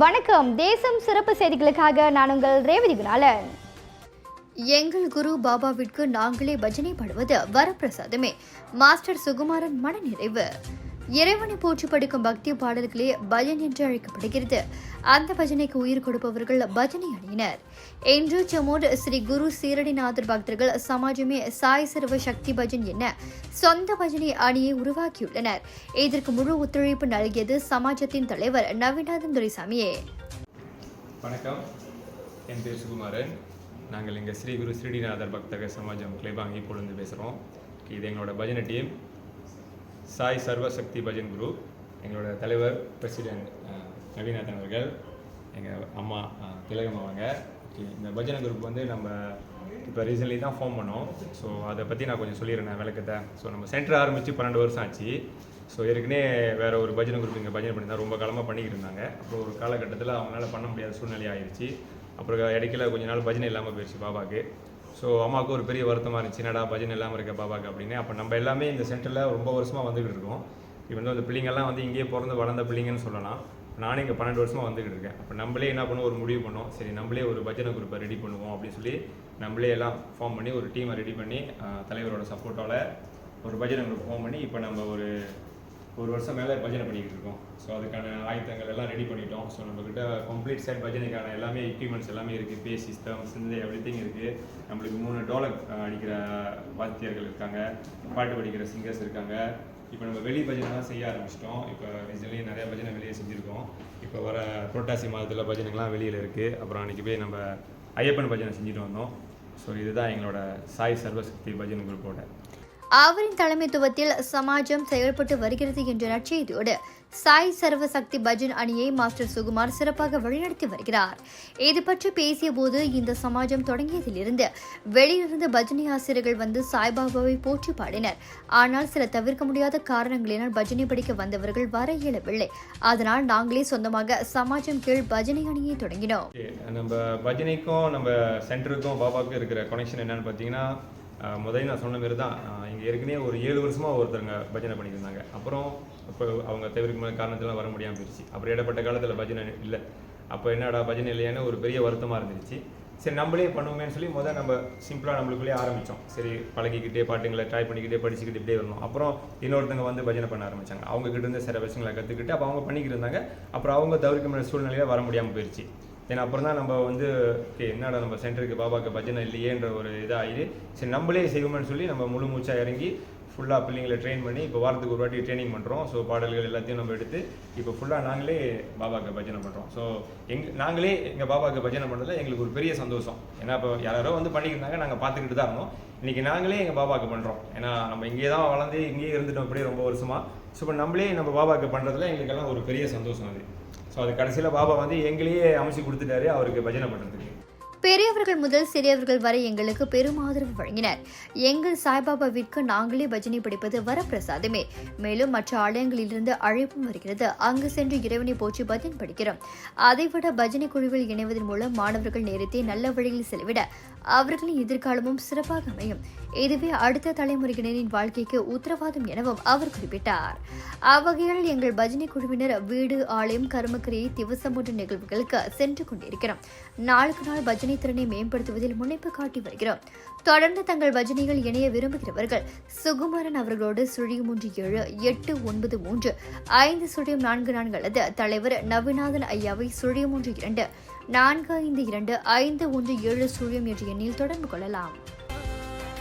வணக்கம். தேசம் சிறப்பு செய்திகளுக்காக நான் உங்கள் ரேவதி குணாலன். எங்கள் குரு பாபாவிற்கு நாங்களே பஜனை பாடுவது வரப்பிரசாதமே. மாஸ்டர் சுகுமாரன் மனநிறைவு. இறைவனை போற்றி படிக்கும் பக்தி பாடல்களே பஜன் என்று அழைக்கப்படுகிறது. அந்த பஜனைக்கு உயிர் கொடுப்பவர்கள் பஜனை அணியினர். இன்று செமோட் ஸ்ரீ குரு சீரடிநாதர் பக்தர்கள் சமாஜமே சாய் சர்வ சக்தி பஜன் என சொந்த பஜனை அணியை உருவாக்கியுள்ளனர். இதற்கு முழு ஒத்துழைப்பு நல்கியது சமாஜத்தின் தலைவர் நவீனாதன் துரைசாமியே. வணக்கம். என் பேர் சுகுமாரன். நாங்கள் இங்கே ஸ்ரீ குரு ஸ்ரீடிநாதர் பக்தக சமாஜம் கிளைபாங்கி பொழுது பேசுகிறோம் இது எங்களோட பஜனை டீம். சாய் சர்வசக்தி பஜன் குரூப். எங்களோட தலைவர் பிரசிடென்ட் நவீனாதன் அவர்கள் எங்கள் அம்மா திலகம் அவங்க. இந்த பஜனை குரூப் வந்து நம்ம இப்போ ரீசன்ட்லி தான் ஃபார்ம் பண்ணோம். ஸோ அதை பற்றி நான் கொஞ்சம் சொல்லிடுறேன் விளக்கத்தை. ஸோ நம்ம சென்டர் ஆரம்பித்து பன்னெண்டு வருஷம் ஆச்சு. ஸோ ஏற்கனவே வேறு ஒரு பஜனை குரூப் இங்கே பஜனை பண்ணி ரொம்ப காலமாக பண்ணிக்கிட்டு இருந்தாங்க. அப்புறம் ஒரு காலகட்டத்தில் அவங்களால பண்ண முடியாத சூழ்நிலை ஆயிடுச்சு அப்புறம் இடைக்கில கொஞ்ச நாள் பஜனை இல்லாமல் போயிடுச்சு பாபாக்கு ஸோ அம்மாவுக்கு ஒரு பெரிய வருத்தமாக இருந்துச்சு. என்னடா பஜனை இல்லாமல் இருக்க பாபாக்கு அப்படின்னு. அப்போ நம்ம எல்லாமே இந்த சென்டரில் ரொம்ப வருஷமாக வந்துக்கிட்டு இருக்கோம். இப்போ வந்து அந்த பிள்ளைங்கெல்லாம் வந்து இங்கேயே பிறந்து வளர்ந்த பிள்ளைங்கன்னு சொல்லலாம். நானும் இங்கே பன்னெண்டு வருஷமாக வந்துகிட்டு இருக்கேன். அப்போ நம்மளே என்ன பண்ணுவோம்? ஒரு முடிவு பண்ணோம். சரி நம்மளே ஒரு பஜனை குரூப்பை ரெடி பண்ணுவோம் அப்படின்னு சொல்லி நம்மளே எல்லாம் ஃபார்ம் பண்ணி ஒரு டீமை ரெடி பண்ணி தலைவரோட சப்போர்ட்டோட ஒரு பஜனை குரூப் ஃபார்ம் பண்ணி இப்போ நம்ம ஒரு ஒரு வருஷம் மேலே பஜனை பண்ணிக்கிட்டு இருக்கோம் ஸோ அதுக்கான ஆயுதங்கள் எல்லாம் ரெடி பண்ணிட்டோம். ஸோ நம்மக்கிட்ட கம்ப்ளீட் செட் பஜனைக்கான எல்லாமே எக்யூப்மெண்ட்ஸ் எல்லாமே இருக்குது பே சிஸ்டம் சிந்தை எவ்ரி திங் இருக்குது நம்மளுக்கு மூணு டோலக் அடிக்கிற வாத்தியர்கள் இருக்காங்க. பாட்டு படிக்கிற சிங்கர்ஸ் இருக்காங்க. இப்போ நம்ம வெளி பஜனைலாம் செய்ய ஆரம்பிச்சிட்டோம். இப்போ ரீசன்லேயே நிறைய பஜனை வெளியே செஞ்சுருக்கோம். இப்போ வர புரட்டாசி மாதத்தில் பஜனைகள்லாம் வெளியில் இருக்குது அப்புறம் அன்றைக்கி போய் நம்ம ஐயப்பன் பஜனை செஞ்சுட்டு வந்தோம். ஸோ இதுதான் எங்களோட சாய் சர்வசக்தி பஜனை குரூப்போட அவரின் தலைமைத்துவத்தில் சமாஜம் செயல்பட்டு வருகிறது என்ற நற்செய்தியோடு சாய் சர்வ சக்தி பஜன் அணியை மாஸ்டர் சுகுமார் சிறப்பாக வழிநடத்தி வருகிறார். இது பற்றி பேசிய போது இந்த சமாஜம் தொடங்கியதிலிருந்து வெளியிலிருந்து பஜனை ஆசிரியர்கள் வந்து சாய்பாபாவை போற்றி பாடினர். ஆனால் சில தவிர்க்க முடியாத காரணங்களினால் பஜனை படிக்க வந்தவர்கள் வர இயலவில்லை. அதனால் நாங்களே சொந்தமாக சமாஜம் கீழ் பஜனை அணியை தொடங்கினோம். நம்ம பஜனைக்கும் நம்ம சென்டருக்கும் பாபாவுக்கும் இருக்கிற கனெக்ஷன் என்னன்னு பார்த்தீங்கன்னா முதல்ல நான் சொன்ன மாரி தான் இங்கே ஏற்கனவே ஒரு ஏழு வருஷமாக ஒருத்தருங்க பஜனை பண்ணிட்டு இருந்தாங்க. அப்புறம் இப்போ அவங்க தைவரியமான காரணத்தெல்லாம் வர முடியாமல் போயிடுச்சு. அப்புறம் இடப்பட்ட காலத்தில் பஜனை இல்லை. அப்போ என்னடா பஜனை இல்லையான்னு ஒரு பெரிய வருத்தமாக இருந்துச்சு. சரி நம்மளே பண்ணுவோமேனு சொல்லி முதல் நம்ம சிம்பிளாக நம்மளுக்குள்ளேயே ஆரம்பித்தோம் சரி பழகிக்கிட்டே பாட்டுங்களை ட்ரை பண்ணிக்கிட்டே படிச்சுக்கிட்டு இப்படியே வரணும். அப்புறம் இன்னொருத்தங்க வந்து பஜனை பண்ண ஆரம்பித்தாங்க அவங்ககிட்ட இருந்து சில விஷயங்களை கற்றுக்கிட்டு அப்போ அவங்க பண்ணிக்கிட்டு இருந்தாங்க. அப்புறம் அவங்க தவிர்க்க முடியாத சூழ்நிலையில் வர முடியாமல் போயிடுச்சு. தென் அப்புறம் தான் நம்ம வந்து ஓகே என்னடா நம்ம சென்டருக்கு பாபாக்கு பஜனை இல்லையேன்ற ஒரு இதாகிடு சரி நம்மளே செய்வோம்னு சொல்லி நம்ம முழு மூச்சாக இறங்கி ஃபுல்லாக பிள்ளைங்களை ட்ரெயின் பண்ணி இப்போ வாரத்துக்கு ஒரு வாட்டி ட்ரைனிங் பண்ணுறோம் ஸோ பாடல்கள் எல்லாத்தையும் நம்ம எடுத்து இப்போ ஃபுல்லாக நாங்களே பாபாக்கு பஜனை பண்ணுறோம் ஸோ எங் நாங்களே எங்கள் பாபாவுக்கு பஜனை பண்ணுறதுல எங்களுக்கு ஒரு பெரிய சந்தோஷம். ஏன்னா இப்போ யாரோ வந்து பண்ணிக்கிட்டாங்க நாங்கள் பார்த்துக்கிட்டு தான் இருந்தோம். இன்றைக்கி நாங்களே எங்கள் பாபாவுக்கு பண்ணுறோம் ஏன்னா நம்ம இங்கே தான் வளர்ந்து இங்கேயே இருந்துட்டோம் அப்படியே ரொம்ப வருஷமாக ஸோ இப்போ நம்மளே நம்ம பாபாவுக்கு பண்ணுறதுல எங்களுக்கெல்லாம் ஒரு பெரிய சந்தோஷம் அது. ஸோ அது கடைசியில் பாபா வந்து எங்களையே அமைச்சு கொடுத்துட்டாரு அவருக்கு பஜனை பண்ணுறதுக்கு பெரியவர்கள் முதல் சிறியவர்கள் வரை எங்களுக்கு பெரும் ஆதரவு வழங்கினர். எங்கள் சாய்பாபாவிற்கு நாங்களே பஜனை படிப்பது வரப்பிரசாதமே. மேலும் மற்ற ஆலயங்களிலிருந்து அழைப்பும் வருகிறது. அங்கு சென்று இறைவனை போற்றி பஜன் படிக்கிறோம். அதைவிட பஜனை குழுவில் இணைவதன் மூலம் மாணவர்கள் நேரத்தை நல்ல வழியில் செலவிட அவர்களின் எதிர்காலமும் சிறப்பாக அமையும். இதுவே அடுத்த தலைமுறையினரின் வாழ்க்கைக்கு உத்தரவாதம் எனவும் அவர் குறிப்பிட்டார். அவ்வகையில் எங்கள் பஜனை குழுவினர் வீடு ஆலயம் கர்மக்கிரியை திவசம் போன்ற நிகழ்வுகளுக்கு சென்று கொண்டிருக்கிறோம். நாளுக்கு நாள் பஜனை திறனை மேம்படுத்துவதில் முனைப்பு காட்டி வருகிறோம் தொடர்ந்து தங்கள் பஜனைகள் இணைய விரும்புகிறவர்கள் சுகுமாரன் அவர்களோடு சுழியம் மூன்று ஏழு எட்டு ஒன்பது மூன்று ஐந்து சுழியம் நான்கு நான்கு அல்லது தலைவர் நவிநாதன் ஐயாவை சுழியம் மூன்று இரண்டு நான்கு ஐந்து இரண்டு ஐந்து ஒன்று ஏழு சுழியம் என்ற எண்ணில் தொடர்பு கொள்ளலாம்.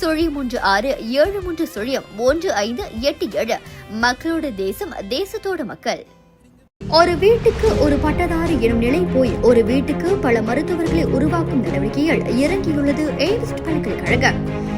சுழியம் மூன்று ஆறு ஏழு மூன்று சுழியம் ஒன்று ஐந்து எட்டு ஏழு. மக்களோட தேசம் தேசத்தோட மக்கள். ஒரு வீட்டுக்கு ஒரு பட்டதாரி எனும் நிலை போய் ஒரு வீட்டுக்கு பல மருத்துவர்களை உருவாக்கும் நடவடிக்கையில் இறங்கியுள்ளது. எய்ம்ஸ் பல்கலைக்கழகம்.